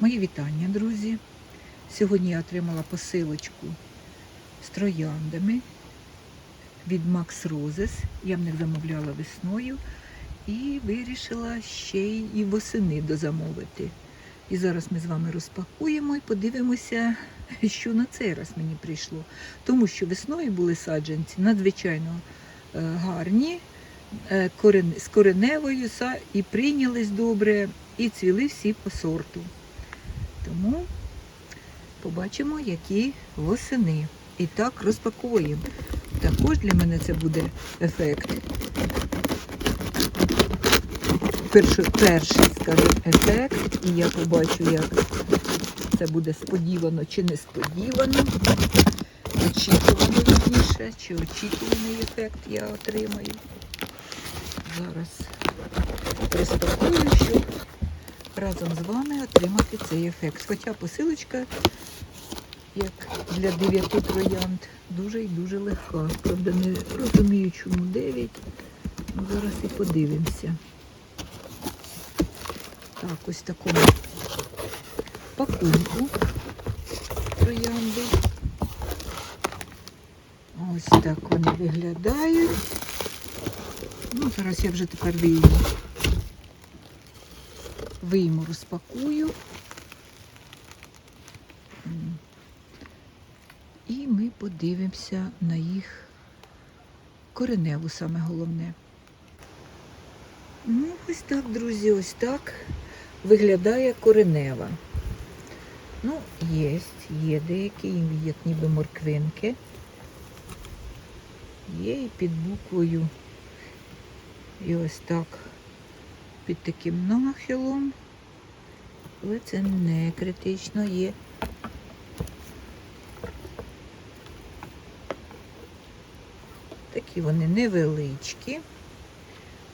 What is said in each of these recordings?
Мої вітання, друзі. Сьогодні я отримала посилочку з трояндами від Max Roses. Я в них замовляла весною і вирішила ще й восени дозамовити. І зараз ми з вами розпакуємо і подивимося, що на цей раз мені прийшло. Тому що весною були саджанці надзвичайно е, гарні, е, з кореневою і прийнялись добре, і цвіли всі по сорту. Тому побачимо, які восени. І так розпаковуємо. Також для мене це буде ефект. Перший, перший скажімо, ефект, і я побачу, як це буде сподівано чи несподівано. Очікувано вірніше, чи очікуваний ефект я отримаю. Зараз розпакую, щоб разом з вами отримати цей ефект. Хоча посилочка, як для 9 троянд, дуже і дуже легка. Правда, не розумію, чому 9. Ну, зараз і подивимося. Так, ось такому пакунку троянди. Ось так вони виглядають. Ну, зараз я вже тепер вийму. Вийму, розпакую. І ми подивимося на їх кореневу, саме головне. Ну, ось так, друзі, ось так виглядає коренева. Ну, є, є деякі, як ніби морквинки. Є і під буквою. І ось так під таким нахилом. Але це не критично є. Такі вони невеличкі.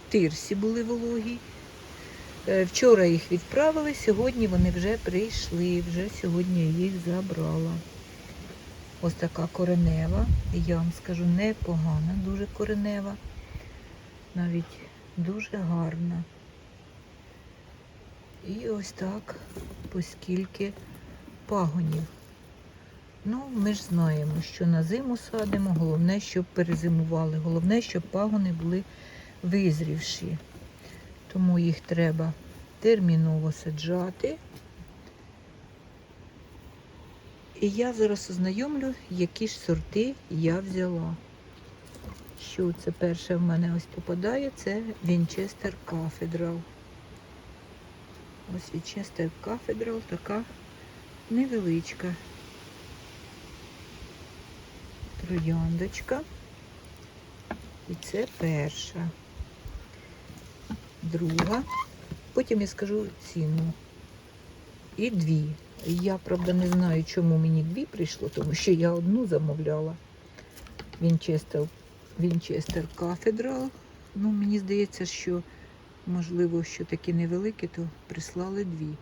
Тирсі були вологі. Е, Вчора їх відправили, сьогодні вони вже прийшли, вже сьогодні я їх забрала. Ось така коренева. Я вам скажу, непогана, дуже коренева. Навіть дуже гарна. І ось так, поскільки пагонів. Ну, ми ж знаємо, що на зиму садимо, головне, щоб перезимували. Головне, щоб пагони були визрівші. Тому їх треба терміново саджати. І я зараз ознайомлю, які ж сорти я взяла. Що це перше в мене ось попадає, це Вінчестер Кафедрал. Ось Вінчестер Кафедрал така невеличка трояндочка. І це перша. Друга. Потім я скажу ціну. І дві. Я, правда, не знаю, чому мені дві прийшло, тому що я одну замовляла. Вінчестер, Вінчестер Кафедрал. Ну, мені здається, що, можливо, що такі невеликі, то прислали дві.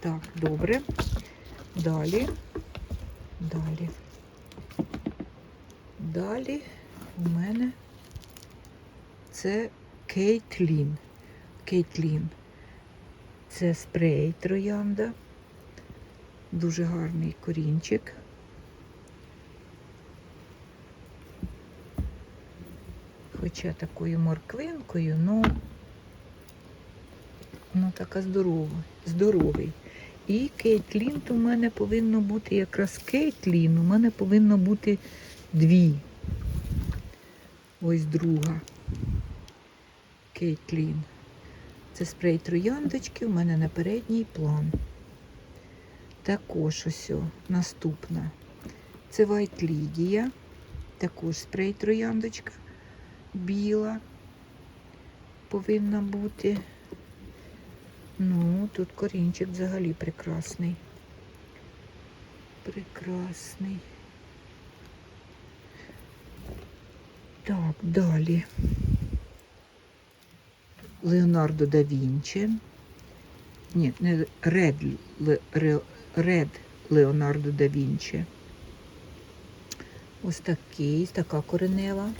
Так, добре. Далі. Далі. Далі у мене це Кейтлін. Кейтлін. Це спрей троянда. Дуже гарний корінчик. Хоча такою морквинкою, ну, ну така здорова, здоровий. І Кейтлін у мене повинно бути якраз Кейтлін, у мене повинно бути дві. Ось друга. Кейтлін. Це спрей трояндочки, у мене на передній план. Також ось о, наступна. Це White Лідія. Також спрей трояндочка біла. Повинна бути. Ну, тут корінчик взагалі прекрасний. Прекрасний. Так, далі. Леонардо да Вінчі. Ні, не Ред, Ле- Ред Леонардо да Вінчі. Ось такий, така коренева.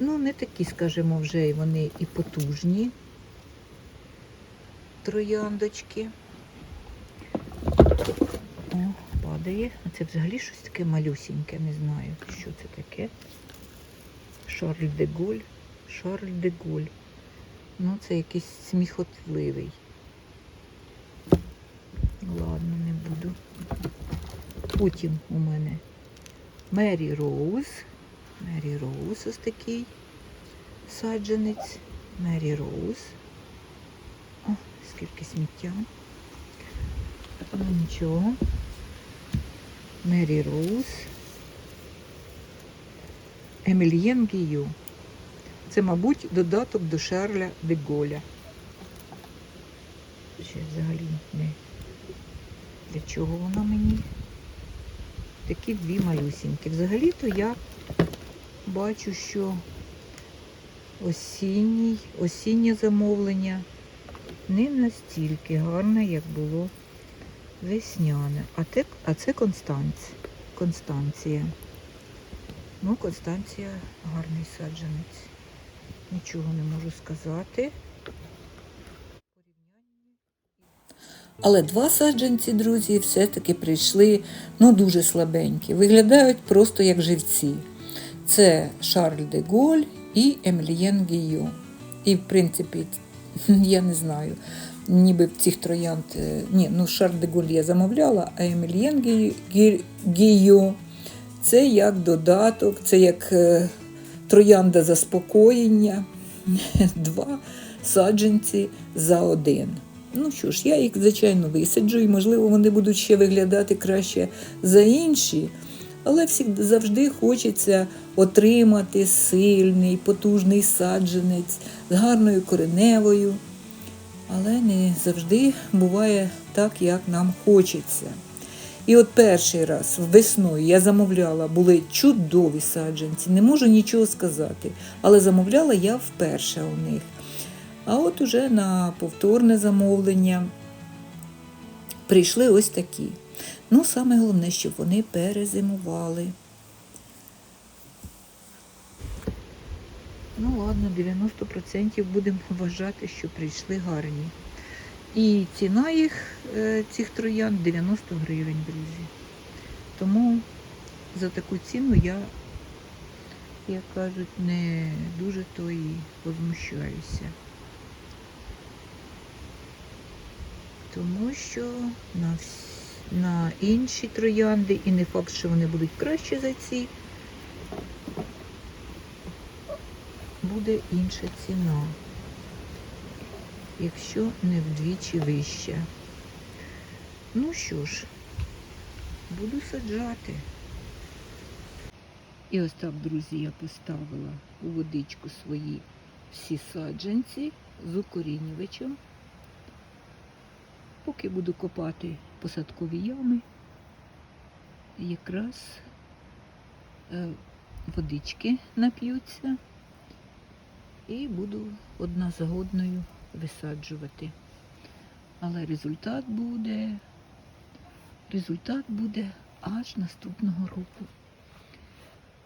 Ну, не такі, скажімо, вже і вони і потужні. трояндочки. О, падає. А це взагалі щось таке малюсіньке, не знаю, що це таке. Шарль де Голь. Шарль де Голь. Ну, це якийсь сміхотливий. Ладно, не буду. Потім у мене Мері Роуз. Мері Роуз ось такий саджанець. Мері Роуз. О, скільки сміття. Ну нічого. Мері Роуз. Емельєн Гію. Це, мабуть, додаток до Шарля де Голя. Ще взагалі не для чого вона мені? Такі дві малюсінькі. Взагалі-то я бачу, що осінній, осіннє замовлення не настільки гарне, як було весняне. А, те, а це Констанц, Констанція. Ну, Констанція гарний саджанець. Нічого не можу сказати. Але два саджанці, друзі, все-таки прийшли ну, дуже слабенькі. Виглядають просто як живці. Це Шарль де Голь і Емельєн Гійо. І, в принципі, я не знаю, ніби в цих троянд. е, Ні, ну Шарль де Голь я замовляла, а Емельєн Гі- Гі- Гійо це як додаток, це як е, троянда заспокоєння. Два саджанці за один. Ну що ж, я їх, звичайно, висаджу, і, можливо, вони будуть ще виглядати краще за інші. Але завжди хочеться отримати сильний, потужний саджанець з гарною кореневою. Але не завжди буває так, як нам хочеться. І от перший раз весною я замовляла, були чудові саджанці, не можу нічого сказати, але замовляла я вперше у них. А от уже на повторне замовлення прийшли ось такі. Ну, саме головне, щоб вони перезимували. Ну, ладно, 90% будемо вважати, що прийшли гарні. І ціна їх, е, цих троян 90 гривень, друзі. Тому за таку ціну я, як кажуть, не дуже то і возмущаюся. Тому що на, вс- на інші троянди, і не факт, що вони будуть краще за ці, буде інша ціна, якщо не вдвічі вища. Ну що ж, буду саджати. І ось так, друзі, я поставила у водичку свої всі саджанці з укорінювачем. Поки буду копати посадкові ями, якраз е, водички нап'ються і буду одна за одною висаджувати. Але результат буде, результат буде аж наступного року.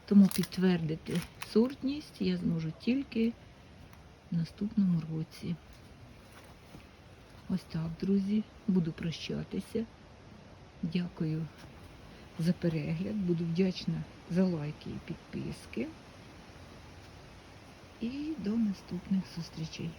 Тому підтвердити сортність я зможу тільки в наступному році. Ось так, друзі, буду прощатися. Дякую за перегляд. Буду вдячна за лайки і підписки. І до наступних зустрічей.